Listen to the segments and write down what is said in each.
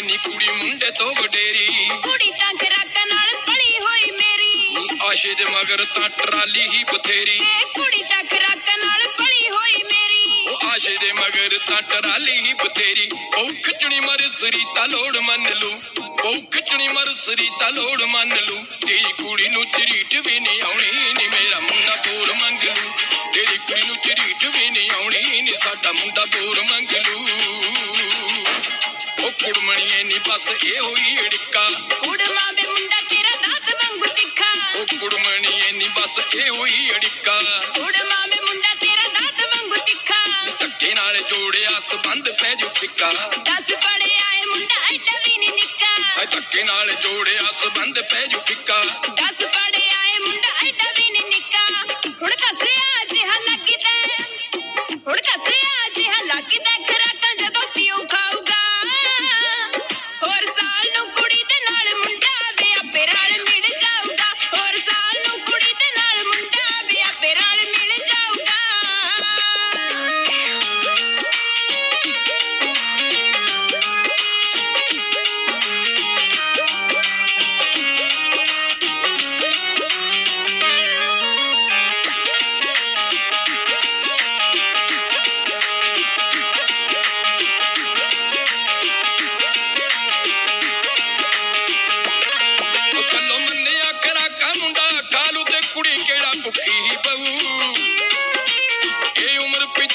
ਏ ਨੀ ਕੁੜੀ ਮੁੰਡੇ ਤੋਂ ਵਡੇਰੀ। ਕੁੜੀ ਤਾਂ ਖਰਾਕਾਂ ਨਾਲ ਪਲੀ ਹੋਈ ਮੇਰੀ। ਆਸ਼ੇ ਦੇ ਮਗਰ ਤਾਂ ਟਰਾਲੀ ਹੀ ਬਥੇਰੀ। ਏ ਕੁੜੀ ਤਾਂ ਖਰਾਕਾਂ ਨਾਲ ਪਲੀ ਹੋਈ ਮੇਰੀ। ਆਸ਼ੇ ਦੇ ਮਗਰ ਤਾਂ ਟਰਾਲੀ ਹੀ ਬਥੇਰੀ। ਉਹ ਖਿੱਚਣੀ ਮਰ ਸਰੀ ਤਾਂ ਲੋੜ ਮੰਨ ਲੂ। ਉਹ ਖਿੱਚਣੀ ਮਰ ਸਰੀ ਤਾਂ ਲੋੜ ਮੰਨ ਲੂ। ਤੇਰੀ ਕੁੜੀ ਨੂੰ ਚਰੀਟ ਵੀ ਨਹੀਂ ਆਉਣੀ ਨੀ ਮੇਰਾ ਮੁੰਡਾ ਕੋਲ ਮੰਗ ਲੂ। ਤੇਰੀ ਕੁੜੀ ਨੂੰ ਚਰੀਟ ਵੀ ਨਹੀਂ ਆਉਣੀ ਨੀ ਸਾਡਾ ਮੁੰਡਾ ਕੋਲ ਮੰਗ ਲੂ। ਕੁੜਮਣੀਏ ਨੀ ਬਸ ਇਹ ਹੋਈ ਢਿੱਕਾ ਕੁੜਮਾ ਵੇ ਮੁੰਡਾ ਤੇਰਾ ਦਾਤ ਵਾਂਗੂ ਤਿੱਖਾ। ਉਹ ਕੁੜਮਣੀਏ ਨੀ ਬਸ ਇਹ ਹੋਈ ਢਿੱਕਾ ਕੁੜਮਾ ਵੇ ਮੁੰਡਾ ਤੇਰਾ ਦਾਤ ਵਾਂਗੂ ਤਿੱਖਾ। ਧੱਕੇ ਨਾਲ ਜੋੜਿਆ ਸਬੰਧ ਪੈ ਜੂ ਫਿੱਕਾ। ਦਸ ਪੜੇ ਆਏ ਮੁੰਡਾ ਐਡਾ ਵੀ ਨਹੀਂ ਨਿੱਕਾ। ਧੱਕੇ ਨਾਲ ਜੋੜਿਆ ਸਬੰਧ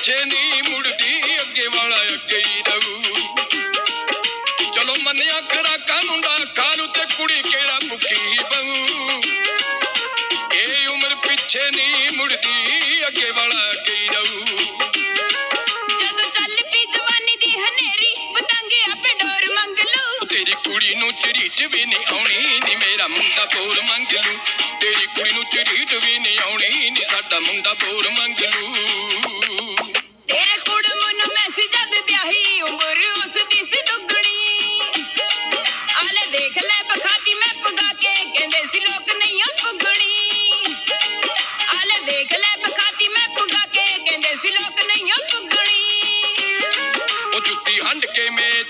ਪਿੱਛੇ ਨਹੀਂ ਮੁੜਦੀ ਅੱਗੇ ਵਾਲਾ ਅੱਗੇ ਹੀ ਰਹੂ। ਚਲੋ ਮੰਨਿਆ ਕਰਾ ਕਾ ਮੁੰਡਾ ਕਾਲੂ ਤੇ ਕੁੜੀ ਕਿਹੜਾ ਭੁੱਖੀ ਹੀ ਬਹੂ। ਇਹ ਉਮਰ ਪਿੱਛੇ ਨਹੀਂ ਮੁੜਦੀ ਅੱਗੇ ਵਾਲਾ ਅੱਗੇ ਹੀ ਰਹੂ। ਜਦੋਂ ਚੱਲ ਪਈ ਜਵਾਨੀ ਦੀ ਹਨੇਰੀ ਪਤੰਗੇ ਆਪੇ ਡੋਰ ਮੰਗ ਲੂ। ਤੇਰੀ ਕੁੜੀ ਨੂੰ ਚਰੀਟ ਵੀ ਨਹੀਂ ਆਉਣੀ ਨੀ ਮੇਰਾ ਮੁੰਡਾ ਬੋਰ ਮੰਗ ਲੂ। ਤੇਰੀ ਕੁੜੀ ਨੂੰ ਚਰੀਟ ਵੀ ਨਹੀਂ ਆਉਣੀ ਨੀ ਸਾਡਾ ਮੁੰਡਾ ਬੋਰ ਮੰਗ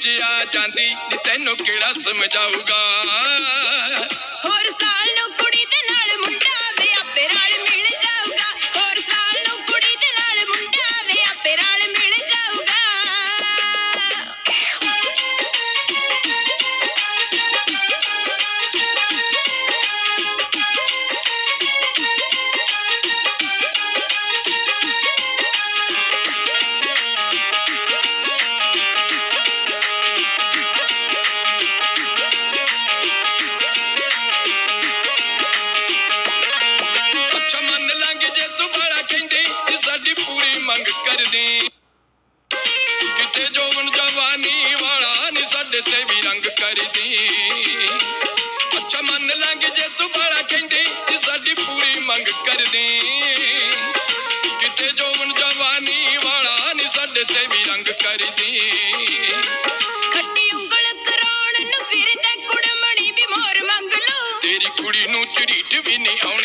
ਕੇ ਆ ਜਾਂਦੀ ਨੀ ਤੈਨੂੰ ਕਿਹੜਾ ਸਮਝਾਊਗਾ। ਕਿਤੇ ਜੋਵਨ ਜਵਾਨੀ ਵਾਲਾ ਨੀ ਸਾਡੇ ਤੇ ਵੀ ਰੰਗ ਕਰਦੀ। ਅੱਛਾ ਮੰਨ ਲਾਂਗੇ ਜੇ ਤੂੰ ਬੜਾ ਕਹਿੰਦੀ ਕਿ ਸਾਡੀ ਪੂਰੀ ਮੰਗ ਕਰਦੀ। ਕਿਤੇ ਜੋਵਨ ਜਵਾਨੀ ਵਾਲਾ ਨੀ ਸਾਡੇ ਤੇ ਵੀ ਰੰਗ ਕਰਦੀ। ਖੱਟੀ ਉਂਗਲ ਕਰਾਉਣ ਨੂੰ ਫਿਰਦਾ ਕੁੜਮਣੀ ਵੀ ਮੋਰ ਮੰਗ ਲੂ। ਤੇਰੀ ਕੁੜੀ ਨੂੰ ਝਰੀਟ ਵੀ ਨਹੀਂ ਆਉਣੀ।